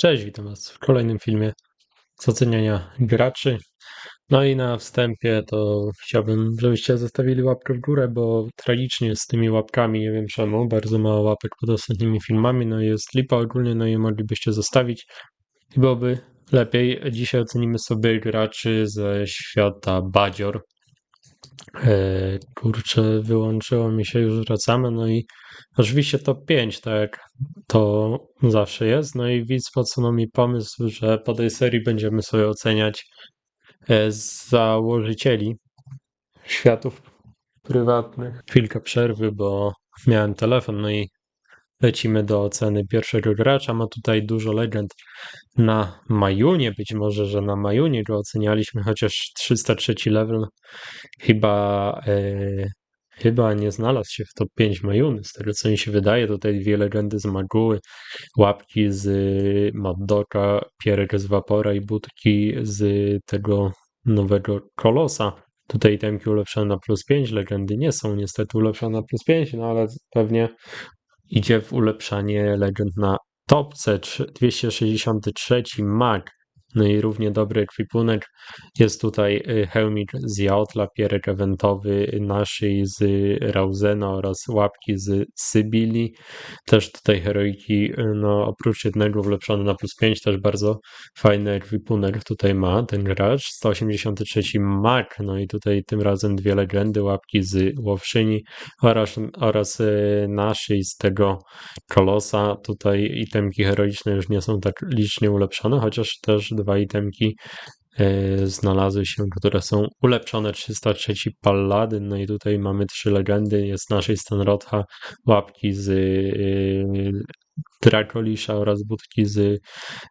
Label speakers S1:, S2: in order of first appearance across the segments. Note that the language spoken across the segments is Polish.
S1: Cześć, witam Was w kolejnym filmie z oceniania graczy. No i na wstępie to chciałbym, żebyście zostawili łapkę w górę, bo tragicznie z tymi łapkami, nie wiem czemu, bardzo mało łapek pod ostatnimi filmami, no jest lipa ogólnie, no i moglibyście zostawić i byłoby lepiej. Dzisiaj ocenimy sobie graczy ze świata Badzior. E, kurczę, wyłączyło mi się, już wracamy, no i oczywiście top 5, tak to zawsze jest. No i widz podsunął mi pomysł, że po tej serii będziemy sobie oceniać e, założycieli światów prywatnych. Chwilkę przerwy, bo miałem telefon, no i lecimy do oceny pierwszego gracza. Ma tutaj dużo legend na Majunie, być może, że na Majunie go ocenialiśmy, chociaż 303 level chyba e, chyba nie znalazł się w top 5 Majuny, z tego co mi się wydaje. Tutaj dwie legendy z Maguły, łapki z Maddoka, Pierek z Vapora i budki z tego nowego Kolosa. Tutaj temki ulepszone na plus 5, legendy nie są niestety ulepszone na plus 5, no ale pewnie idzie w ulepszanie legend na topce 263 mag no i równie dobry ekwipunek. Jest tutaj y, hełmik z Jaotla, pierek eventowy naszej z Rauzena oraz łapki z Sybili. Też tutaj heroiki, y, no oprócz jednego wlepszony na plus 5, też bardzo fajny ekwipunek tutaj ma ten gracz. 183 mak, no i tutaj tym razem dwie legendy, łapki z Łowszyni oraz, oraz y, naszej z tego Kolosa. Tutaj itemki heroiczne już nie są tak licznie ulepszone, chociaż też dwa itemki e, znalazły się, które są ulepszone. 303 Palladyn, no i tutaj mamy trzy legendy, jest naszej Stanrotha, łapki z e, Dracolisza oraz budki z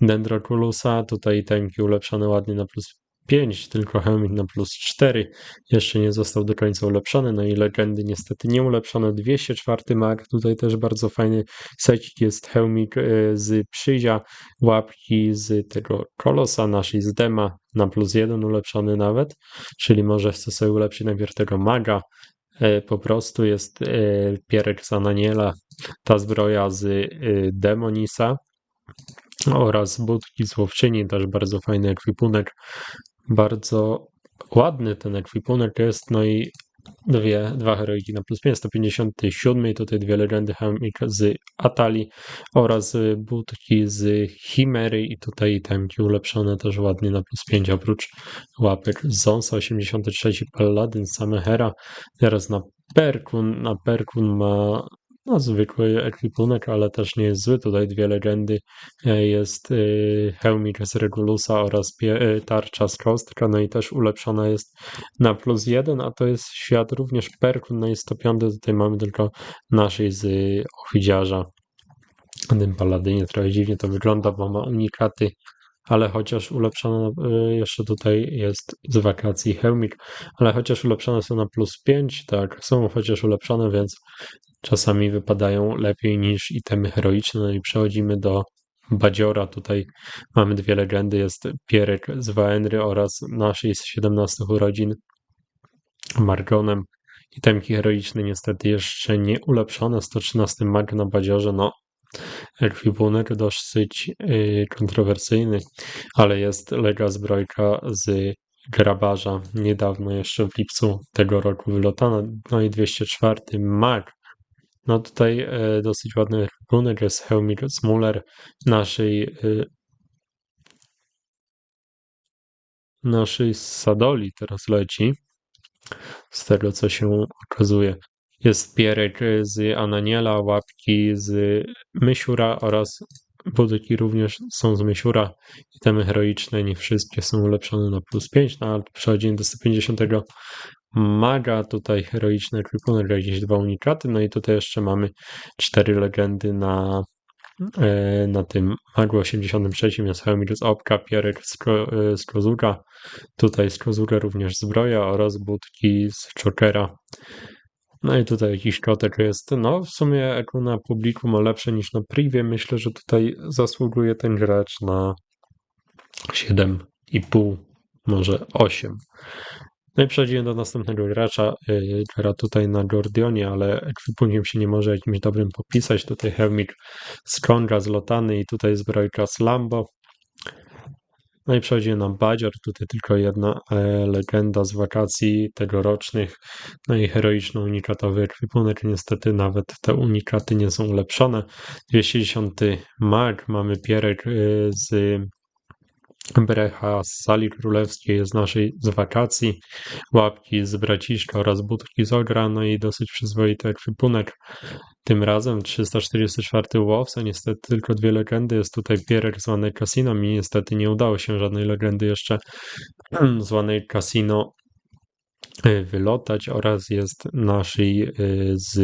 S1: Dendroculusa. Tutaj itemki ulepszone ładnie na plus 5, tylko Helmik na plus 4 jeszcze nie został do końca ulepszony, no i legendy niestety nie ulepszone. 204 mag, tutaj też bardzo fajny secik jest Helmik e, z Przyzia, łapki z tego Kolosa, naszej z Dema na plus 1 ulepszony nawet, czyli może chcę sobie ulepszyć najpierw tego maga, e, po prostu jest e, Pierek z Ananiela, ta zbroja z Demonisa, oraz budki z też bardzo fajny ekwipunek. Bardzo ładny ten ekwipunek jest, no i dwie, dwa heroiki na plus 5, 157 i tutaj dwie legendy Helmik z Atali oraz budki z Chimery. I tutaj temki ulepszone też ładnie na plus 5 oprócz łapek Zonsa 83 Paladin, same Hera, teraz na Perkun, na Perkun ma no, zwykły ekwipunek, ale też nie jest zły. Tutaj dwie legendy. E, jest e, hełmik z Regulusa oraz e, tarcza z kostka, no i też ulepszona jest na plus jeden, a to jest świat również perku, no i 105. Tutaj mamy tylko naszej z ofidziarza. Tym paladynie trochę dziwnie to wygląda, bo ma unikaty ale chociaż ulepszone jeszcze tutaj jest z wakacji Helmik, ale chociaż ulepszone są na plus 5, tak, są chociaż ulepszone, więc czasami wypadają lepiej niż itemy heroiczne. No i przechodzimy do Badziora. Tutaj mamy dwie legendy. Jest Pierek z Waenry oraz naszej z 17 urodzin Margonem. Itemki heroiczne niestety jeszcze nie ulepszone. 113 mag na Badziorze. No, ekwipunek dosyć yy, kontrowersyjny, ale jest lega zbrojka z grabarza. Niedawno jeszcze w lipcu tego roku wylotana. No i 204 mag no tutaj e, dosyć ładny runek jest Helmir Smuller naszej e, naszej Sadoli teraz leci. Z tego co się okazuje. Jest pierek z Ananiela, łapki z Mysiura oraz budyki również są z Mysiura. Itemy heroiczne, nie wszystkie są ulepszone na plus 5, no ale przechodzimy do 150 maga, tutaj heroiczny ekwipunek, jakieś dwa unikaty, no i tutaj jeszcze mamy cztery legendy na, e, na tym magu 83, jest Helmirus Opka, Pierek z Kozuga, tutaj z również zbroja oraz budki z Chokera. No i tutaj jakiś kotek jest. No, w sumie jak na publiku ma lepsze niż na privie. Myślę, że tutaj zasługuje ten gracz na 7,5, może 8. No i przechodzimy do następnego gracza, yy, gra tutaj na Gordionie, ale ekwipunkiem się nie może jakimś dobrym popisać. Tutaj Helmik z Lotany i tutaj zbrojka z Lambo. No i przechodzimy na Badzior, tutaj tylko jedna e, legenda z wakacji tegorocznych. No i heroiczny unikatowy ekwipunek. Niestety nawet te unikaty nie są ulepszone. 210 mag, mamy pierek e, z Brecha z sali królewskiej z naszej z wakacji, łapki z braciszka oraz budki z ogra, no i dosyć przyzwoity ekwipunek. Tym razem 344 Wolves, a niestety tylko dwie legendy. Jest tutaj Pierre zwanej Casino. Mi niestety nie udało się żadnej legendy jeszcze zwanej Casino y, wylotać oraz jest naszej z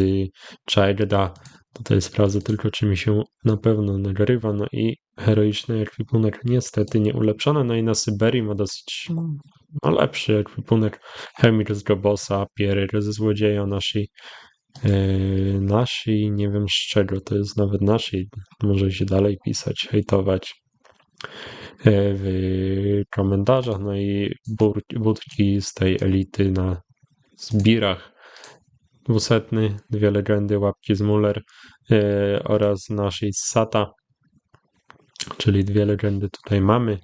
S1: Childa. Tutaj sprawdzę tylko, czy mi się na pewno nagrywa. No i heroiczny ekwipunek niestety nie ulepszony. No i na Syberii ma dosyć no, lepszy ekwipunek. Hemir z Gobosa, Pierre ze Złodzieja naszej nasi, nie wiem z czego to jest nawet nasi, może się dalej pisać, hejtować yy, w komentarzach, no i budki z tej elity na zbirach. Dwusetny, dwie legendy, łapki z Muller yy, oraz naszej Sata, czyli dwie legendy tutaj mamy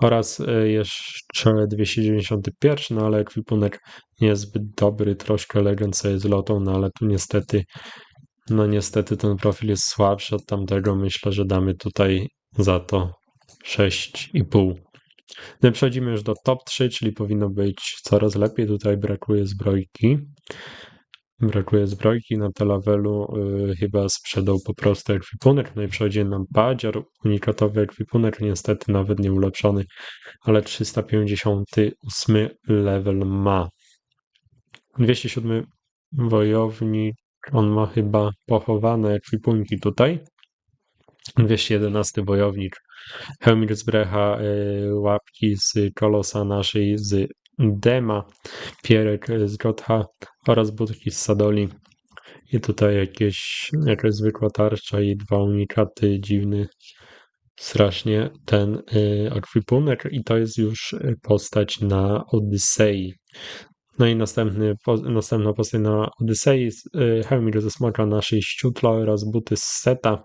S1: oraz e, jeszcze 291, no ale ekwipunek niezbyt dobry, troszkę legend sobie z lotą, no ale tu niestety, no niestety ten profil jest słabszy od tamtego, myślę, że damy tutaj za to 6,5. No przechodzimy już do top 3, czyli powinno być coraz lepiej, tutaj brakuje zbrojki. Brakuje zbrojki na telawelu, yy, chyba sprzedał po prostu ekwipunek, no i przechodzi nam Badziar, unikatowy ekwipunek, niestety nawet nie ulepszony, ale 358 level ma. 207 wojownik, on ma chyba pochowane ekwipunki tutaj. 211 wojownik, Helmir z Brecha, yy, łapki z kolosa naszej, z Dema, Pierek z Gotha oraz budki z Sadoli. I tutaj jakieś, jakaś zwykła tarcza i dwa unikaty dziwny strasznie ten y, ekwipunek i to jest już postać na Odysei. No i następny, po, następna postać na Odysei, y, Helmir ze smoka naszej ściutla oraz buty z seta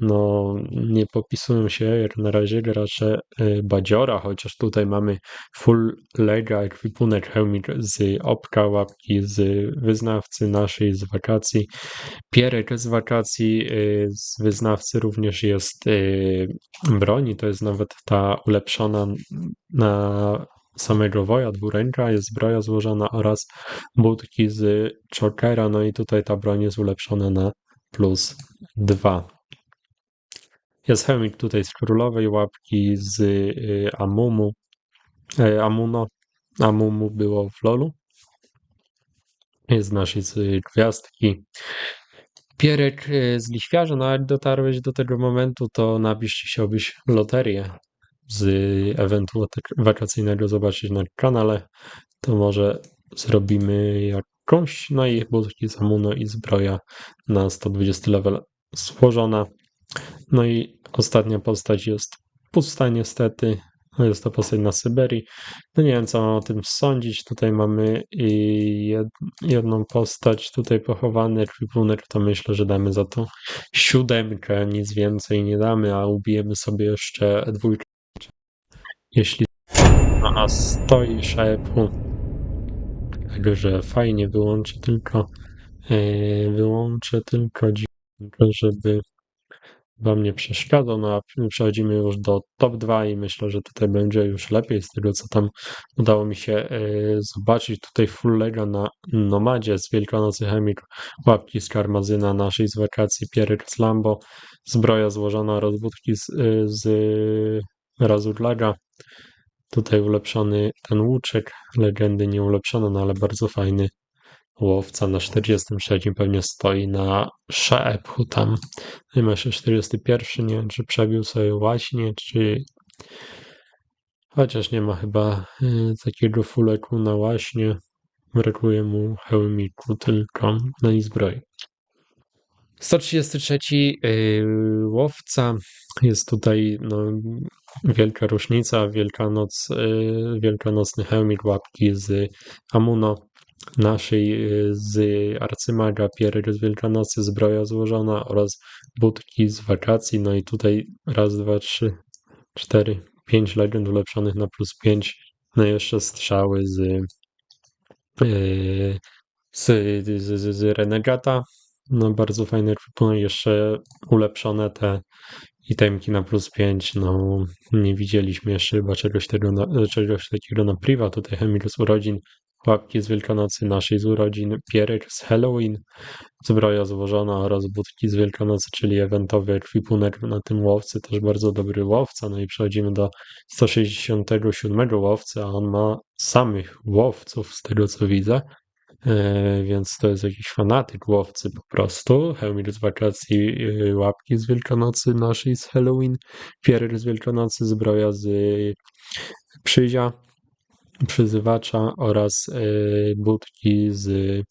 S1: no, nie popisują się na razie gracze y, Badziora, chociaż tutaj mamy full lega ekwipunek hełmik z opka, łapki z wyznawcy naszej z wakacji. Pierek z wakacji y, z wyznawcy również jest y, broni, to jest nawet ta ulepszona na samego woja dwuręka, jest zbroja złożona oraz budki z chokera, no i tutaj ta broń jest ulepszona na plus 2. Jest chemik tutaj z królowej łapki, z y, Amumu. E, Amuno. Amumu było w LoLu. Jest z naszej gwiazdki. Pierek y, z liświarza, no jak dotarłeś do tego momentu, to napisz, chciałbyś loterię z eventu wakacyjnego zobaczyć na kanale, to może zrobimy jakąś, no i budki z Amuno i zbroja na 120 level złożona. No i ostatnia postać jest pusta niestety. Jest to postać na Syberii. No nie wiem, co mam o tym sądzić. Tutaj mamy jedną postać, tutaj pochowany ekwipunek, to myślę, że damy za to siódemkę, nic więcej nie damy, a ubijemy sobie jeszcze dwójkę. Jeśli a stoi szepu. Także fajnie wyłączę tylko yy, wyłączę tylko żeby Wam nie przeszkadza. No a przechodzimy już do top 2 i myślę, że tutaj będzie już lepiej z tego, co tam udało mi się y, zobaczyć. Tutaj full lega na Nomadzie z Wielkanocy Chemik, łapki z Karmazyna naszej z wakacji, Pierek z Lambo, zbroja złożona, rozbudki z, y, z Razurlaga. Tutaj ulepszony ten łuczek, legendy nie ulepszone, no ale bardzo fajny łowca na 43 pewnie stoi na Szaepchu tam. I ma się 41, nie wiem czy przebił sobie właśnie, czy... Chociaż nie ma chyba y, takiego fuleku na łaśnie. Brakuje mu hełmiku tylko, no i zbroi. 133 yy, łowca jest tutaj no, wielka różnica, Wielkanoc, y, wielkanocny hełmik, łapki z Amuno, naszej y, z arcymaga, pierek z Wielkanocy, zbroja złożona oraz budki z wakacji. No i tutaj raz, dwa, trzy, cztery, pięć legend ulepszonych na plus pięć. No i jeszcze strzały z, yy, z, z, z, z Renegata. No bardzo fajne no i jeszcze ulepszone te itemki na plus 5, no nie widzieliśmy jeszcze chyba czegoś, tego na, czegoś takiego na priva, tutaj Hemil z urodzin, łapki z Wielkanocy naszej z urodzin, pierek z Halloween, zbroja złożona oraz budki z Wielkanocy, czyli eventowy ekwipunek na tym łowcy, też bardzo dobry łowca, no i przechodzimy do 167 łowcy, a on ma samych łowców z tego co widzę, E, więc to jest jakiś fanatyk łowcy po prostu. Helmir z wakacji, e, łapki z Wielkanocy naszej z Halloween, Pierre z Wielkanocy, zbroja z Przyzia, Przyzywacza oraz e, budki z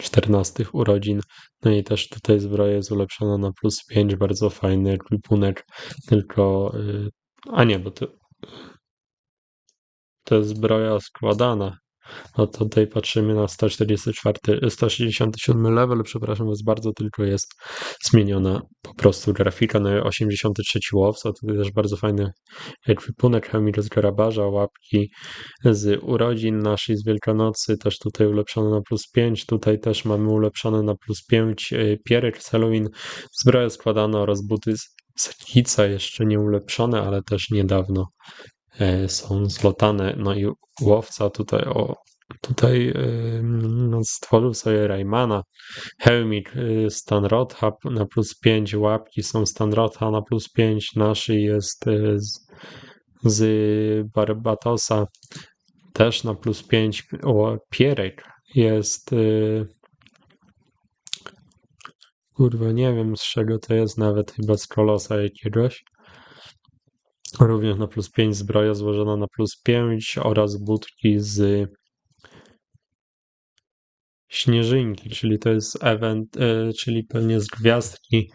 S1: 14 urodzin. No i też tutaj zbroja jest ulepszona na plus 5, bardzo fajny ekwipunek, tylko a nie, bo to to jest zbroja składana, no tutaj patrzymy na 144, 167 level, przepraszam, jest bardzo tylko jest zmieniona po prostu grafika. Na 83 łowca, tutaj też bardzo fajny ekwipunek. Hamir z Garabarza, łapki z urodzin naszej z Wielkanocy, też tutaj ulepszone na plus 5, tutaj też mamy ulepszone na plus 5 e, pierek z Halloween, zbroja składana oraz buty z Kica jeszcze nie ulepszone, ale też niedawno są zlotane. No i łowca tutaj o tutaj no, stworzył sobie Raymana. Helmik y, Stanrotha na plus 5, łapki są Stanrotha na plus 5, naszy jest z, z Barbatosa też na plus 5. O, Pierek jest kurwa nie wiem z czego to jest, nawet chyba z Kolosa jakiegoś. Również na plus 5 zbroja złożona na plus 5 oraz budki z śnieżynki, czyli to jest event, e, czyli pewnie z gwiazdki.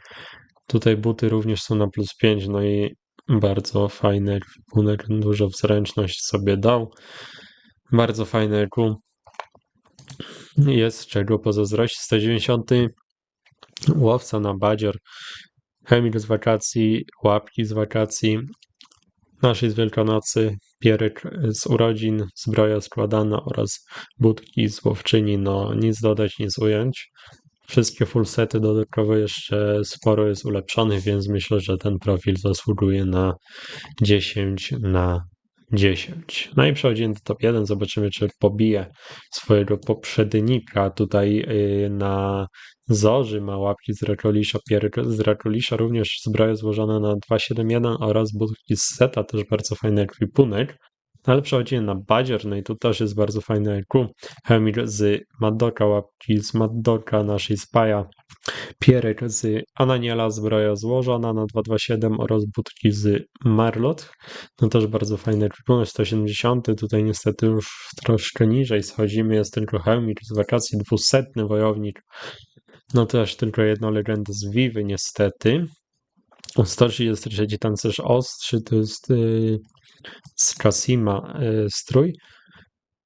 S1: Tutaj buty również są na plus 5, no i bardzo fajny ekwipunek, dużo w zręczność sobie dał. Bardzo fajny eku. Jest czego pozazdrościć. 190 łowca na badzior. Chemik z wakacji, łapki z wakacji, naszej z Wielkanocy, pieryk z urodzin, zbroja składana oraz budki z łowczyni. No nic dodać, nic ująć. Wszystkie full sety dodatkowo jeszcze sporo jest ulepszonych, więc myślę, że ten profil zasługuje na 10 na 10. No i przechodzimy do top 1. Zobaczymy, czy pobije swojego poprzednika. Tutaj y, na Zorzy ma łapki z Rekolisza, pieryk z Rekolisza, również zbroje złożone na 271 oraz budki z Seta, też bardzo fajny ekwipunek. No ale przechodzimy na Badzier, no i tu też jest bardzo fajny EQ. Hemir z Maddoka, łapki z Maddoka, naszej Spaja, Pierek z Ananiela, zbroja złożona na 227 oraz budki z Marlot. No też bardzo fajny ekwipunek, 170. Tutaj niestety już troszkę niżej schodzimy, jest tylko Hemir z wakacji, 200 wojownik no też tylko jedna legenda z Vivy niestety. 133 tancerz ostrzy to jest y, z Kasima y, strój.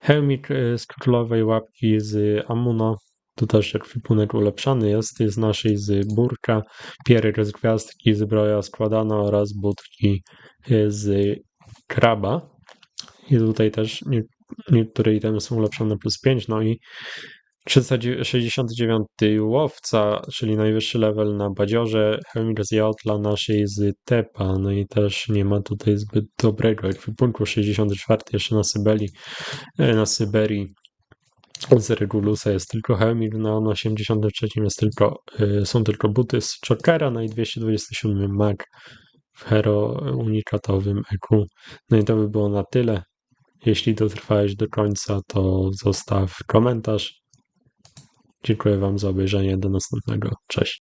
S1: Helmik y, z królowej łapki z Amuno. Tu też ekwipunek ulepszany jest. Jest naszej z Burka. Pierek z gwiazdki, zbroja składana oraz budki z Kraba. I tutaj też niektóre itemy są ulepszone plus 5. No i 369 łowca, czyli najwyższy level na Badziorze, Helmir z Jotla, naszej z Tepa, no i też nie ma tutaj zbyt dobrego ekwipunku, 64 jeszcze na Syberii, e, na Syberii z Regulusa jest tylko Helmir, no na 83 jest tylko, e, są tylko buty z Chokera, no i 227 mag w Hero unikatowym EQ. No i to by było na tyle. Jeśli dotrwałeś do końca, to zostaw komentarz Dziękuję Wam za obejrzenie. Do następnego. Cześć.